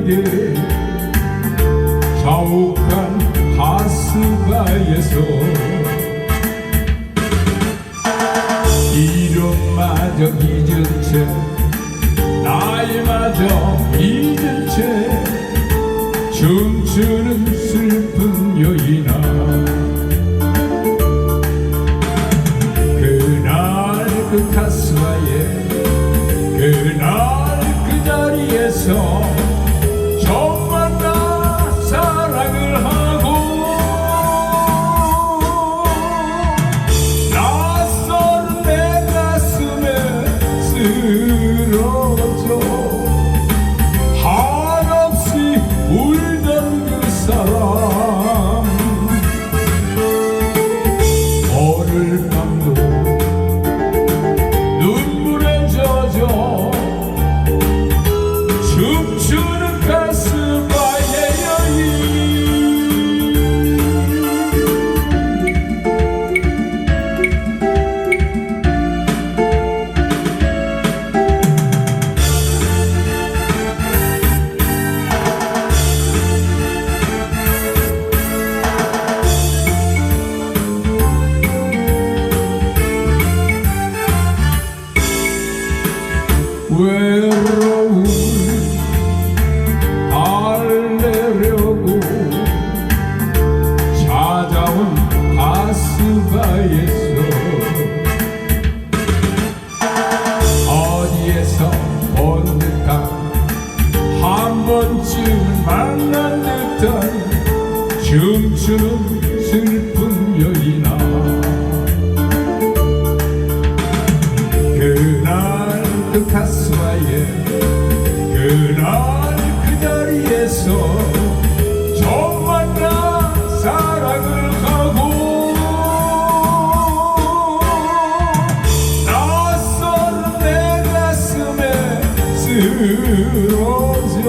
희미하게 자욱한 가스바에서 이름마저 잊은 채 나이마저 잊은 채 춤추는 슬픈 여인아. 그날 그 가스바에 그날 그 자리에서 외로움 알레려고 찾아온 가스바에서 어디에서 본 듯한 한 번쯤 만난 듯한 춤추는 그 가스바에 그날 그 자리에서 정말 나 사랑을 하고 낯선 내 가슴에 쓰러져